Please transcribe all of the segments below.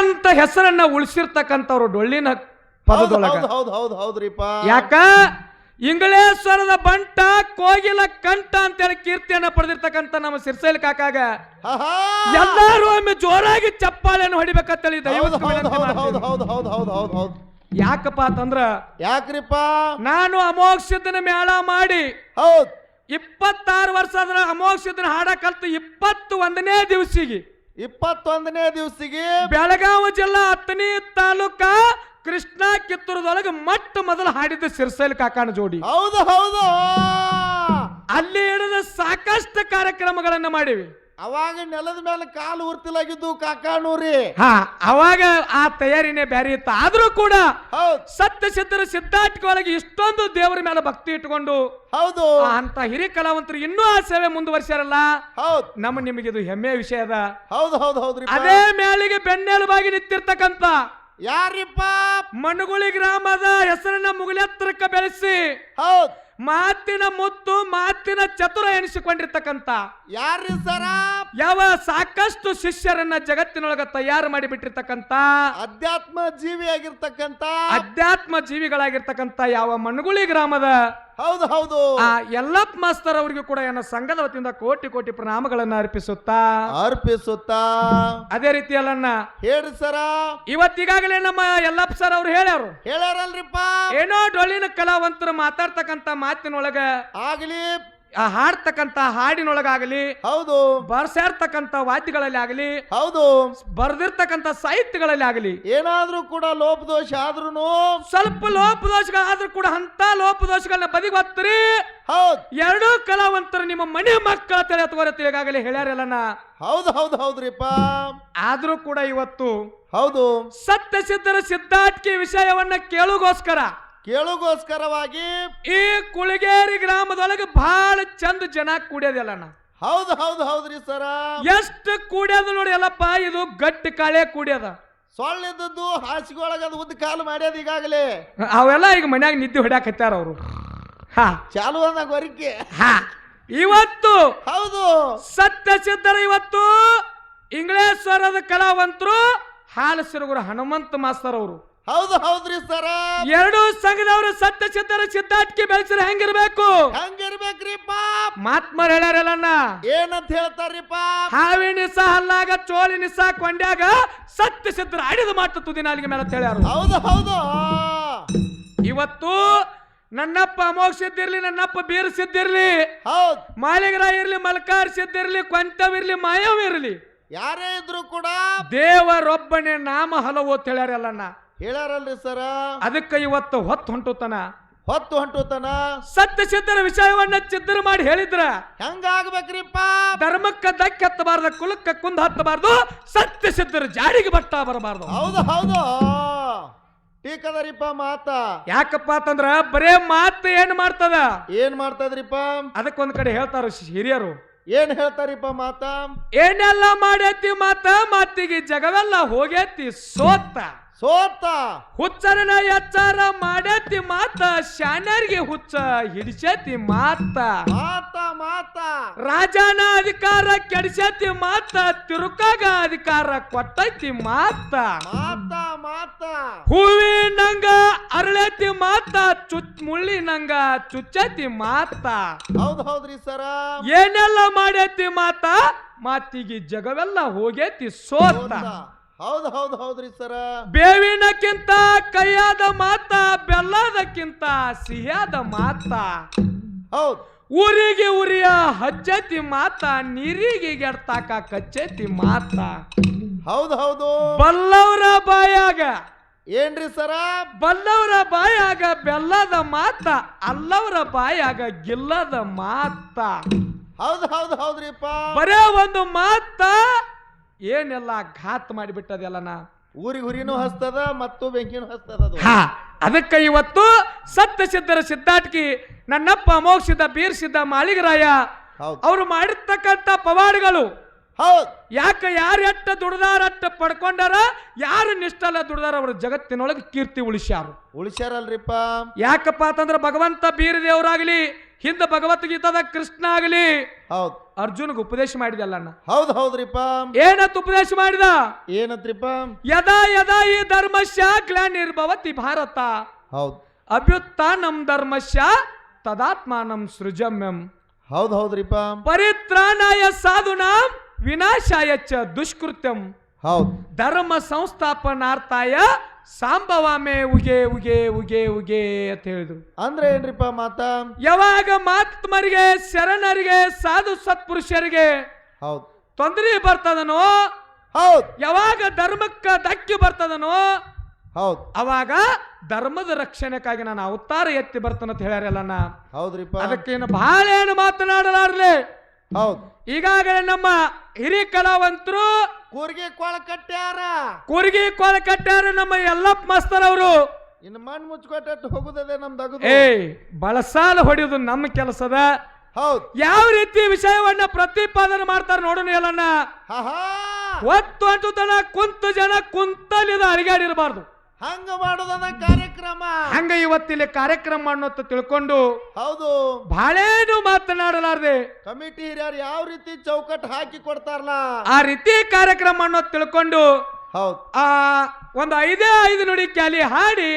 ಅಂತ ಹೆಸರನ್ನ ಉಳಿಸಿರ್ತಕ್ಕಂಥವ್ರು ಡೊಳ್ಳಿನ ಪದದೊಳಗ. ಹೌದು ಹೌದು ಹೌದು ಹೌದ್ರಿಪ್ಪ. ಯಾಕ? ಇಂಗಳೇಶ್ವರದ ಬಂಟ ಕೋಗಿಲ ಕಂಠ ಅಂತೇಳಿ ಕೀರ್ತಿಯನ್ನ ಪಡೆದಿರ್ತಕ್ಕಂಥ ನಮ್ಮ ಸಿರ್ಸೈಲ್ ಕಾಕಾಗ. ಆಹಾ! ಎಲ್ಲಾರು ಒಮ್ಮೆ ಜೋರಾಗಿ ಚಪ್ಪಾಳೆಯನ್ನು ಹೊಡಿಬೇಕಂತೇಳಿ ಹೌದು ದಯವಿಟ್ಟು ಹೌದು ವಿನಂತಿ ಹೌದು ಹೌದು ಮಾಡ್ತೀನಿ. ಹೌದು ಹೌದು ಹೌದು ಹೌದು ಹೌದು ಯಾಕಪ್ಪ ಅಂತಂದ್ರ ಯಾಕ್ರಿಪ್ಪ? ನಾನು ಅಮೋಕ್ಷದನ ಮೇಳ ಮಾಡಿ ಹೌದ್. ಇಪ್ಪತ್ತಾರು ವರ್ಷ ಆದ್ರ ಅಮೋಕ್ಷದನ ಹಾಡ ಕಲ್ತು ಇಪ್ಪತ್ತು ಒಂದನೇ ದಿವಸಿಗೆ ಇಪ್ಪತ್ತೊಂದನೇ ದಿವಸಿಗೆ ಬೆಳಗಾವಿ ಜಿಲ್ಲಾ ಹತ್ತನೇ ತಾಲೂಕ ಕೃಷ್ಣ ಕಿತ್ತೂರದೊಳಗೆ ಮೊಟ್ಟ ಮೊದಲು ಹಾಡಿದ ಸಿರ್ಸೈಲ್ ಕಾಕಾನ ಜೋಡಿ. ಹೌದು ಹೌದು. ಅಲ್ಲಿ ಹಿಡಿದ ಸಾಕಷ್ಟು ಕಾರ್ಯಕ್ರಮಗಳನ್ನ ಮಾಡಿವಿ. ಅವಾಗ ನೆಲದ ಮೇಲೆ ಕಾಲು ಉರ್ತಿಲಾಗಿದ್ದು ಕಾಕಾಣೂರಿ ಹಾ ಅವಾಗ ಆ ತಯಾರಿನೇ ಬ್ಯಾರಿ ಇತ್ತ. ಆದ್ರೂ ಕೂಡ ಹೌದ್. ಸತ್ಯ ಸಿದ್ಧರ ಸಿದ್ಧಾರ್ಥಿಕ ಒಳಗೆ ಇಷ್ಟೊಂದು ದೇವರ ಮೇಲೆ ಭಕ್ತಿ ಇಟ್ಕೊಂಡು ಹೌದು. ಆ ಅಂತ ಹಿರಿಯ ಕಲಾವಂತರು ಇನ್ನೂ ಆ ಸೇವೆ ಮುಂದುವರಿಸ್ಯಾರಲ್ಲ? ಹೌದು. ನಮ್ಮ ನಿಮಗೆ ಇದು ಹೆಮ್ಮೆಯ ವಿಷಯ ಅದ. ಹೌದು ಹೌದು ಹೌದ್ರಿ ಅದೇ ಮೇಲಿಗೆ ಬೆನ್ನೆಲುಬಾಗಿ ನಿಂತಿರ್ತಕ್ಕಂತ ಯಾರಿಪ್ಪ? ಮಣಗುಳಿ ಗ್ರಾಮದ ಹೆಸರನ್ನ ಮುಗಿಲೆತ್ತರಕ್ಕ ಬೆಳೆಸಿ ಹೌದ್. ಮಾತಿನ ಮುತ್ತು ಮಾತಿನ ಚತುರ ಎನಿಸಿಕೊಂಡಿರ್ತಕ್ಕಂತ ಯಾರು ಸರ? ಯಾವ ಸಾಕಷ್ಟು ಶಿಷ್ಯರನ್ನ ಜಗತ್ತಿನೊಳಗ ತಯಾರು ಮಾಡಿ ಅಧ್ಯಾತ್ಮ ಜೀವಿ ಆಗಿರ್ತಕ್ಕಂತ ಅಧ್ಯಾತ್ಮ ಜೀವಿಗಳಾಗಿರ್ತಕ್ಕಂತ ಯಾವ ಮಣ್ಗುಳಿ ಗ್ರಾಮದ ಹೌದು ಹೌದು. ಆ ಯಲ್ಲಪ್ಪ ಮಾಸ್ತರ್ ಅವರಿಗೆ ಕೂಡ ಏನೋ ಸಂಘದ ವತಿಯಿಂದ ಕೋಟಿ ಕೋಟಿ ಪ್ರಣಾಮಗಳನ್ನ ಅರ್ಪಿಸುತ್ತಾ? ಅರ್ಪಿಸುತ್ತಾ? ಅದೇ ರೀತಿಯಲ್ಲನ್ನ ಹೇಳಿ ಸರ. ಇವತ್ತಿಗಾಗಲೇ ನಮ್ಮ ಯಲ್ಲಪ್ಪ ಸರ್ ಅವ್ರು ಹೇಳ್ಯಾರು ಹೇಳ್ಯಾರಲ್ರಿಪ್ಪ. ಏನೋ ಡೊಳ್ಳಿನ ಕಲಾವಂತರು ಮಾತಾಡ್ತಕ್ಕಂತ ಮಾತಿನೊಳಗ ಆಗ್ಲಿ ಆ ಹಾಡ್ತಕ್ಕಂತ ಹಾಡಿನೊಳಗಾಗಲಿ ಹೌದು. ಬರ್ಸಾರ್ತಕ್ಕಂತ ವಾದ್ಯಗಳಲ್ಲಿ ಆಗಲಿ ಹೌದು. ಬರ್ದಿರ್ತಕ್ಕಂತ ಸಾಹಿತ್ಯಗಳಲ್ಲಿ ಆಗಲಿ ಏನಾದ್ರೂ ಕೂಡ ಲೋಪದೋಷ ಆದ್ರೂ ಸ್ವಲ್ಪ ಲೋಪದೋಷಗಳಾದ್ರೂ ಕೂಡ ಅಂತ ಲೋಪದೋಷಗಳನ್ನ ಬದಿಗೊತ್ತರಿ. ಹೌದು. ಎರಡೂ ಕಲಾವಂತರು ನಿಮ್ಮ ಮನೆ ಮಕ್ಕಳ ತಲೆ ಅಥವಾ ತಿಳಿಗಾಗಲಿ ಹೇಳ್ಯಾರಲ್ಲನ ಹೌದು ಹೌದು ಹೌದ್ರಿಪ್ಪ. ಆದ್ರೂ ಕೂಡ ಇವತ್ತು ಹೌದು. ಸತ್ಯ ಸಿದ್ಧರ ಸಿದ್ಧಾರ್ಥಿ ವಿಷಯವನ್ನ ಕೇಳುಗೋಸ್ಕರ ಕೇಳುಗೋಸ್ಕರವಾಗಿ ಈ ಕುಳಿಗೇರಿ ಗ್ರಾಮದೊಳಗೆ ಬಹಳ ಚಂದ ಜನ ಕೂಡ್ಯದಲ್ಲಣ್ಣ ಹೌದು ಹೌದು ಹೌದ್ರಿ ಸರ. ಎಷ್ಟು ಕೂಡ್ಯದ ನೋಡಿ ಎಲ್ಲಪ್ಪ ಇದು ಗಟ್ಟಿ ಕಾಳೆ ಕೂಡ್ಯದ. ಸೊಳ್ಳಿದ್ದು ಹಾಸಿಗೆ ಒಳಗೆ ಅದು ಉದ್ದ ಕಾಲು ಮಾಡ್ಯದ ಈಗಾಗಲೇ. ಅವೆಲ್ಲ ಈಗ ಮನ್ಯಾಗ ನಿದ್ದೆ ಹೊಡ್ಯಾಕತ್ತಾರ ಅವರು. ಹಾ. ಚಾಲು ಅಂದಾಗ ವರಿಕೆ ಹಾ. ಇವತ್ತು ಹೌದು. ಸತ್ಯ ಸಿದ್ಧರ ಇವತ್ತು ಇಂಗ್ಲೇಶ್ವರದ ಕಲಾವಂತರು ಹಾಲಸಿರುಗುರು ಹನುಮಂತ ಮಾಸ್ತರ್ ಅವರು. ಹೌದು ಹೌದ್ರಿ ಸರ ಎರಡು ಸಂಘದವರು ಸತ್ಯ ಸಿದ್ಧರ ಸಿದ್ಧಾರ್ಥಿ ಬೆಳೆಸಿದ್ರೆ ಹೆಂಗಿರ್ಬೇಕು? ಹಂಗಿರ್ಬೇಕ್ರಿಪ್ಪ ಮಾತ್ಮರ್ ಹೇಳ್ಯಾರಲ್ಲಣ್ಣ ಏನಂತ ಹೇಳ್ತಾರ್ರಿಪ್ಪ ಹಾವಿ ನಿಸ ಹಲ್ಲಾಗ ಚೋಳಿ ನಿಸ ಕೊಂಡ್ಯಾಗ ಸತ್ಯ ಚಿತ್ರ ಆಡಿದ ಮಾತು ತುದಿ ಅಲ್ಲಿಗೆ ಮೇಲೆ ಹೇಳ್ಯಾರು. ಹೌದು ಹೌದು. ಇವತ್ತು ನನ್ನಪ್ಪ ಅಮೋಘ ಸಿದ್ದಿರ್ಲಿ ನನ್ನಪ್ಪ ಬೀರ್ ಸಿದ್ದಿರ್ಲಿ ಹೌದು. ಮಾಲಿಗರ ಇರ್ಲಿ ಮಲ್ಕಾರ್ ಸಿದ್ದಿರ್ಲಿ ಕೊಂತವಿರ್ಲಿ ಮಾಯವಿರ್ಲಿ ಯಾರೇ ಇದ್ರು ಕೂಡ ದೇವರೊಬ್ಬನೇ ನಾಮ ಹಲವು ಅಂತ ಹೇಳ್ಯಾರಲ್ರಿ ಸರ? ಅದಕ್ಕೆ ಇವತ್ತು ಹೊತ್ತು ಹೊಂಟುತನ. ಹೊತ್ತು ಹೊಂಟುತನ? ಸತ್ಯ ಸಿದ್ಧರ ವಿಷಯವನ್ನ ಚಿದ್ರ ಮಾಡಿ ಹೇಳಿದ್ರ. ಹೆಂಗಾಗ್ಬೇಕ್ರಿಪ್ಪ? ಧರ್ಮಕ್ಕ ದಕ್ಕೆ ಹತ್ತಬಾರ್ದು ಕುಲಕ್ಕ ಕುಂದ ಹತ್ತಬಾರ್ದು ಸತ್ಯ ಸಿದ್ಧರ ಜಾಡಿಗೆ ಬಟ್ಟ ಬರಬಾರ್ದು. ಹೌದು ಹೌದು. ಟೀಕದರಿಪ್ಪ ಮಾತ. ಯಾಕಪ್ಪ ಅಂತಂದ್ರ ಬರೇ ಮಾತು ಏನ್ ಮಾಡ್ತದ? ಏನ್ ಮಾಡ್ತದ್ರಿಪ್ಪ? ಅದಕ್ಕೊಂದ್ ಕಡೆ ಹೇಳ್ತಾರ ಹಿರಿಯರು. ಏನ್ ಹೇಳ್ತಾರಿಪ್ಪ ಮಾತ? ಏನೆಲ್ಲ ಮಾಡೈತಿ ಮಾತ ಮಾತಿಗೆ ಜಗವೆಲ್ಲ ಹೋಗೈತಿ ಸೋತ. ಸೋತ. ಹುಚ್ಚರನ ಎಚ್ಚಾರ ಮಾಡತಿ ಮಾತ ಶಾನ್ಯರಿಗೆ ಹುಚ್ಚ ಹಿಡಿಸತಿ ಮಾತ. ಮಾತ ಮಾತ. ರಾಜನ ಅಧಿಕಾರ ಕೆಡಿಸತಿ ಮಾತ ತಿರುಕಾಗ ಅಧಿಕಾರ ಕೊಟ್ಟೈತಿ ಮಾತ. ಮಾತ ಮಾತ. ಹೂವಿನಂಗ ಅರಳತಿ ಮಾತ ಚುಚ್ ಮುಳ್ಳಿನಂಗ ಚುಚ್ಚತಿ ಮಾತ. ಹೌದು ಹೌದ್ರಿ ಸರ. ಏನೆಲ್ಲ ಮಾಡೈತಿ ಮಾತ? ಮಾತಿಗೆ ಜಗವೆಲ್ಲ ಹೋಗೇತಿ ಸೋತ. ಹೌದು ಹೌದು ಹೌದ್ರಿ ಸರ. ಬೇವಿನಕ್ಕಿಂತ ಕೈಯಾದ ಮಾತ ಬೆಲ್ಲದಕ್ಕಿಂತ ಸಿಹಿಯಾದ ಮಾತ. ಹೌದು. ಊರಿಗೆ ಉರಿಯ ಹಚ್ಚತಿ ಮಾತ ನೀರಿಗೆ ಗೆಡ್ತಾಕ ಕಚ್ಚತಿ ಮಾತ. ಹೌದು ಹೌದು. ಬಲ್ಲವರ ಬಾಯಾಗ. ಏನ್ರಿ ಸರ? ಬಲ್ಲವರ ಬಾಯಾಗ ಬೆಲ್ಲದ ಮಾತ ಅಲ್ಲವರ ಬಾಯಾಗ ಗಿಲ್ಲದ ಮಾತ. ಹೌದು ಹೌದು ಹೌದ್ರಿಪ್ಪ. ಬರೇ ಒಂದು ಮಾತ ಏನೆಲ್ಲ ಘಾತ್ ಮಾಡಿಬಿಟ್ಟದೆಲ್ಲನ? ಊರಿ ಹುರಿನೂ ಹಸ್ತದ ಮತ್ತು ಬೆಂಕಿನೂ ಹಸ್ತದ ಅದು. ಹಾ ಅದಕ್ಕೆ ಇವತ್ತು ಸತ್ಯ ಸಿದ್ಧರ ಸಿದ್ಧಾಟಕಿ ನನ್ನಪ್ಪ ಮೋಕ್ಷಿದ ಬೀರ್ಸಿದ್ದ ಮಾಳಿಗರಾಯ ಹೌದು. ಅವರು ಮಾಡಿರ್ತಕ್ಕಂಥ ಪವಾಡಗಳು. ಹೌದು. ಯಾಕೆ ಯಾರು ಎಟ್ಟ ದುಡ್ದಾರ ಅಟ್ಟ ಪಡ್ಕೊಂಡಾರ ಯಾರು ನಿಷ್ಠಲ್ಲ ದುಡ್ದಾರ ಅವರು ಜಗತ್ತಿನೊಳಗೆ ಕೀರ್ತಿ ಉಳಿಸ್ಯಾರು. ಉಳಿಸ್ಯಾರಲ್ರಿಪ್ಪ. ಯಾಕಪ್ಪ ಅಂತಂದ್ರೆ ಭಗವಂತ ಬೀರ ದೇವರಾಗ್ಲಿ ಹಿಂದ ಭಗವದ್ಗೀತಾದ ಕೃಷ್ಣ ಆಗಲಿ. ಹೌದು. ಅರ್ಜುನ್ಗೆ ಉಪದೇಶ ಮಾಡಿದಲ್ಲ ಅಣ್ಣ ಹೌದ್ ಹೌದ್ರಿಪ್ಪ. ಏನತ್ ಉಪದೇಶ ಮಾಡಿದ? ಏನಂತ್ರಿಪ್ಪ? ಯದಾ ಯದಾ ಈ ಧರ್ಮಶ್ಯ ಗ್ಲಾನಿರ್ಭವತಿ ಭಾರತ. ಹೌದ್. ಅಭ್ಯುತ್ಥಾನಂ ಧರ್ಮಶ್ಯ ತದಾತ್ಮಾನಂ ಸೃಜಮ್ಯಂ. ಹೌದ್ ಹೌದ್ರಿಪ್ಪ. ಪರಿತ್ರಾಣಾಯ ಸಾಧುನಾಂ ವಿನಾಶಾಯ ಚ ದುಷ್ಕೃತ್ಯಂ. ಹೌದ್. ಧರ್ಮ ಸಂಸ್ಥಾಪನಾರ್ಥಾಯ ಸಾಂಬವಾಮೆ ಉಗೆ ಉಗೆ ಉಗೆ ಉಗೆ ಅಂತ ಹೇಳಿದ್ರು. ಅಂದ್ರೆ ಏನ್ರಿಪ್ಪ ಮಾತ? ಯಾವಾಗ ಮಾತ್ಮರಿಗೆ ಶರಣರಿಗೆ ಸಾಧು ಸತ್ಪುರುಷರಿಗೆ ಹೌದು. ತೊಂದರೆ ಬರ್ತದನೋ ಹೌದು. ಯಾವಾಗ ಧರ್ಮಕ್ಕ ಧಕ್ಕೆ ಬರ್ತದನೋ ಹೌದು. ಅವಾಗ ಧರ್ಮದ ರಕ್ಷಣೆಗಾಗಿ ನಾನು ಅವತಾರ ಎತ್ತಿ ಬರ್ತಾನಂತ ಹೇಳ್ಯಾರಲ್ಲಣ್ಣ ಹೌದ್ರಿಪ್ಪ. ಅದಕ್ಕೇನು ಬಹಳ ಏನು ಮಾತನಾಡಲಾರ್ಲೆ ಹೌದು. ಈಗಾಗಲೇ ನಮ್ಮ ಹಿರಿಯ ಕಲಾವಂತರು ಕೂರ್ಗಿ ಕೊಳ ಕಟ್ಟ್ಯಾರ? ಕೂರ್ಗಿ ಕೊಳ ಕಟ್ಟಾರ ನಮ್ಮ ಯಲ್ಲಪ್ಪ ಮಸ್ತರ್ ಅವರು. ಇನ್ ಮಣ್ಣು ಮುಚ್ಕೊಟ್ಟ ಹೋಗುದದೆ ನಮ್ದು ಅಗದು ಏಯ್ ಬಳಸಾಲ ಹೊಡೆಯುದು ನಮ್ಮ ಕೆಲಸದ. ಹೌದ್. ಯಾವ ರೀತಿ ವಿಷಯವನ್ನ ಪ್ರತಿಪಾದನೆ ಮಾಡ್ತಾರೆ ನೋಡೋಣ ಎಲ್ಲಣ್ಣ ಹಾ ಒತ್ತು ಅಂಟು ತನ ಕುಂತು ಜನ ಕುಂತಲ್ಲಿದ ಅಡಿಗಾಡಿರಬಾರ್ದು ಹಂಗ ಮಾಡೋದನ್ನ ಕಾರ್ಯಕ್ರಮ. ಹಂಗ ಇವತ್ತಿಲ್ಲಿ ಕಾರ್ಯಕ್ರಮ ಅನ್ನೋತ ತಿಳ್ಕೊಂಡು ಹೌದು. ಬಹಳೇನು ಮಾತನಾಡಲಾರ್ದೆ. ಕಮಿಟಿ ಹಿರಿಯರು ಯಾವ ರೀತಿ ಚೌಕಟ್ ಹಾಕಿ ಕೊಡ್ತಾರಲ್ಲ. ಆ ರೀತಿ ಕಾರ್ಯಕ್ರಮ ಅನ್ನೋದು ತಿಳ್ಕೊಂಡು ಹೌದು. ಆ ಒಂದು ಐದೇ ಐದು ನುಡಿ ಕ್ಯಾಲಿ ಹಾಡಿ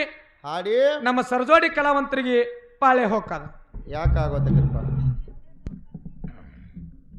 ಹಾಡಿ. ನಮ್ಮ ಸರ್ಜೋಡಿ ಕಲಾವಂತರಿಗೆ ಪಾಳೆ ಹೋಗ್ಕದ ಯಾಕಾಗೋದಕ್ಕಿರಪ್ಪ